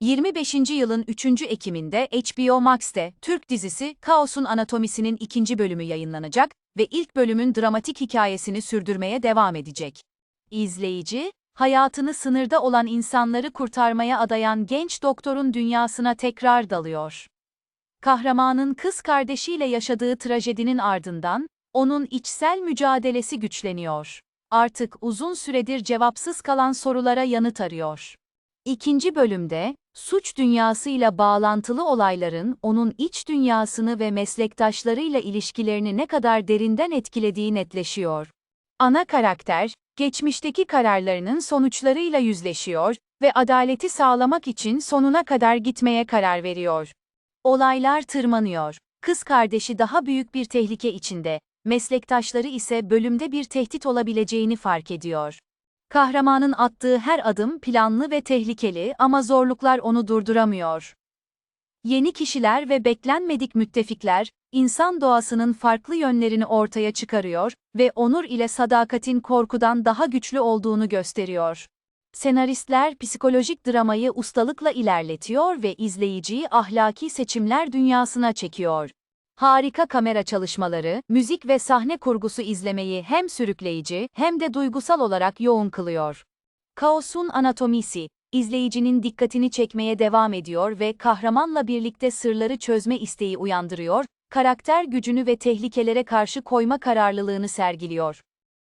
25. yılın 3. Ekim'inde HBO Max'te Türk dizisi Kaos'un Anatomisi'nin ikinci bölümü yayınlanacak ve ilk bölümün dramatik hikayesini sürdürmeye devam edecek. İzleyici, hayatını sınırda olan insanları kurtarmaya adayan genç doktorun dünyasına tekrar dalıyor. Kahramanın kız kardeşiyle yaşadığı trajedinin ardından, onun içsel mücadelesi güçleniyor. Artık uzun süredir cevapsız kalan sorulara yanıt arıyor. İkinci bölümde, suç dünyasıyla bağlantılı olayların onun iç dünyasını ve meslektaşlarıyla ilişkilerini ne kadar derinden etkilediği netleşiyor. Ana karakter, geçmişteki kararlarının sonuçlarıyla yüzleşiyor ve adaleti sağlamak için sonuna kadar gitmeye karar veriyor. Olaylar tırmanıyor. Kız kardeşi daha büyük bir tehlike içinde, meslektaşları ise bölümde bir tehdit olabileceğini fark ediyor. Kahramanın attığı her adım planlı ve tehlikeli ama zorluklar onu durduramıyor. Yeni kişiler ve beklenmedik müttefikler, insan doğasının farklı yönlerini ortaya çıkarıyor ve onur ile sadakatin korkudan daha güçlü olduğunu gösteriyor. Senaristler psikolojik dramayı ustalıkla ilerletiyor ve izleyiciyi ahlaki seçimler dünyasına çekiyor. Harika kamera çalışmaları, müzik ve sahne kurgusu izlemeyi hem sürükleyici hem de duygusal olarak yoğun kılıyor. Kaos'un anatomisi, izleyicinin dikkatini çekmeye devam ediyor ve kahramanla birlikte sırları çözme isteği uyandırıyor, karakter gücünü ve tehlikelere karşı koyma kararlılığını sergiliyor.